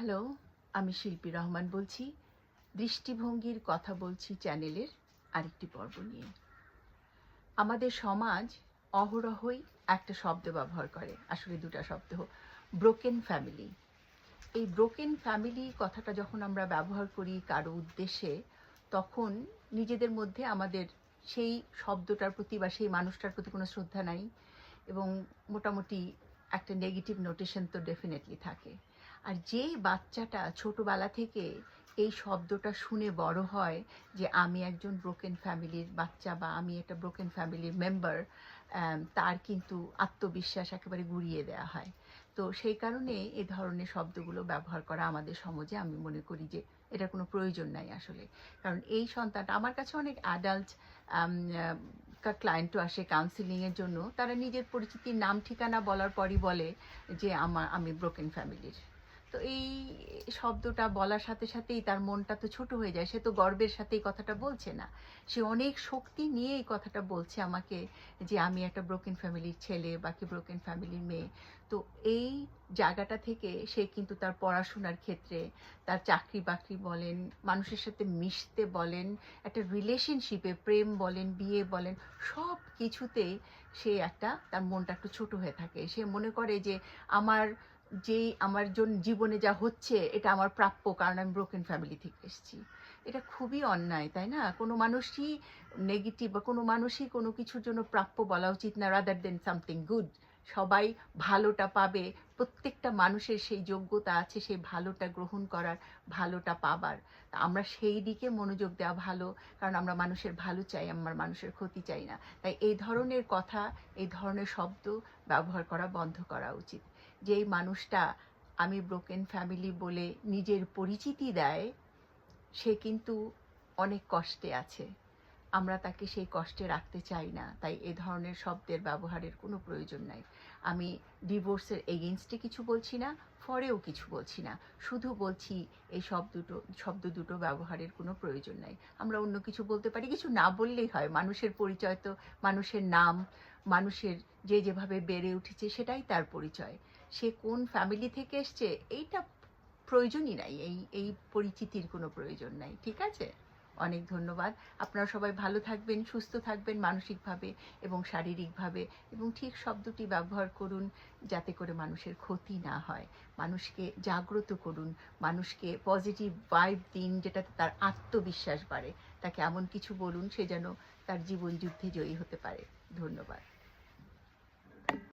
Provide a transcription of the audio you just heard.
Hello, আমি শিল্পী রহমান বলছি। দৃষ্টিভঙ্গির কথা বলছি চ্যানেলের আরেকটি পর্ব নিয়ে। আমাদের সমাজ অহরহই একটা শব্দ ব্যবহার করে, আসলে দুটা শব্দ ব্রোকেন ফ্যামিলি এই ব্রোকেন ফ্যামিলি কথাটা যখন আমরা ব্যবহার করি কারও উদ্দেশ্যে, তখন নিজেদের মধ্যে আমাদের সেই শব্দটার প্রতি বা সেই মানুষটার প্রতি কোনো শ্রদ্ধা নাই এবং মোটামুটি একটা নেগেটিভ নোটেশন তো ডেফিনেটলি থাকে। আর যেই বাচ্চাটা ছোটবেলা থেকে এই শব্দটা শুনে বড় হয় যে আমি একজন ব্রোকেন ফ্যামিলির বাচ্চা বা আমি একটা ব্রোকেন ফ্যামিলির মেম্বার তার কিন্তু আত্মবিশ্বাস একেবারে গুড়িয়ে দেওয়া হয়। তো সেই কারণে এ ধরনের শব্দগুলো ব্যবহার করা আমাদের সমাজে আমি মনে করি যে এটা কোনো প্রয়োজন নাই আসলে। কারণ এই সন্তানটা আমার কাছে অনেক অ্যাডাল্ট ক্লায়েন্টও আসে কাউন্সিলিংয়ের জন্য। তারা নিজের পরিচিতির নাম ঠিকানা বলার পরই বলে যে আমার আমি ব্রোকেন ফ্যামিলির তো এই শব্দটা বলার সাথে সাথেই তার মনটা তো ছোট হয়ে যায়। সে তো গর্বের সাথে এই কথাটা বলছে না। সে অনেক শক্তি নিয়ে এই কথাটা বলছে আমাকে যে আমি একটা ব্রোকেন ফ্যামিলির ছেলে বাকি ব্রোকেন ফ্যামিলির মেয়ে। তো এই জায়গাটা থেকে সে কিন্তু তার পড়াশোনার ক্ষেত্রে তার চাকরি বাকরি বলেন, মানুষের সাথে মিশতে বলেন, একটা রিলেশনশিপে প্রেম বলেন, বিয়ে বলেন, সব কিছুতেই সে একটা তার মনটা একটু ছোট হয়ে থাকে। সে মনে করে যে আমার যেই আমার জন্য জীবনে যা হচ্ছে, এটা আমার প্রাপ্য কারণ আমি ব্রোকেন ফ্যামিলি থেকে এসেছি। এটা খুবই অন্যায়, তাই না? কোনো মানুষই নেগেটিভ বা কোনো মানুষই কোনো কিছুর জন্য প্রাপ্য বলা উচিত না রাদার দেন সামথিং গুড সবাই ভালোটা পাবে, প্রত্যেকটা মানুষের সেই যোগ্যতা আছে, সেই ভালোটা গ্রহণ করার, ভালোটা পাবার। আমরা সেই দিকে মনোযোগ দেওয়া ভালো, কারণ আমরা মানুষের ভালো চাই, আমার মানুষের ক্ষতি চাই না। তাই এই ধরনের কথা, এই ধরনের শব্দ ব্যবহার করা বন্ধ করা উচিত। যেই মানুষটা আমি ব্রোকেন ফ্যামিলি বলে নিজের পরিচিতি দেয়, সে কিন্তু অনেক কষ্টে আছে। আমরা তাকে সেই কষ্টে রাখতে চাই না। তাই এ ধরনের শব্দের ব্যবহারের কোনো প্রয়োজন নাই। আমি ডিভোর্সের এগেনস্টে কিছু বলছি না, ফরেও কিছু বলছি না। শুধু বলছি এই শব্দ দুটো শব্দ দুটো ব্যবহারের কোনো প্রয়োজন নাই। আমরা অন্য কিছু বলতে পারি, কিছু না বললেই হয়। মানুষের পরিচয় তো, মানুষের নাম, মানুষের যে যেভাবে বেড়ে উঠেছে সেটাই তার পরিচয়। সে কোন ফ্যামিলি থেকে এসছে, এইটা প্রয়োজনই নাই। এই এই পরিচিতির কোনো প্রয়োজন নাই। ঠিক আছে? অনেক ধন্যবাদ। আপনারা সবাই ভালো থাকবেন, সুস্থ থাকবেন মানসিকভাবে এবং শারীরিকভাবে এবং ঠিক শব্দটি ব্যবহার করুন যাতে করে মানুষের ক্ষতি না হয়। মানুষকে জাগ্রত করুন, মানুষকে পজিটিভ ভাইব দিন যেটাতে তার আত্মবিশ্বাস বাড়ে। তাকে এমন কিছু বলুন সে যেন তার জীবন যুদ্ধে জয়ী হতে পারে। ধন্যবাদ।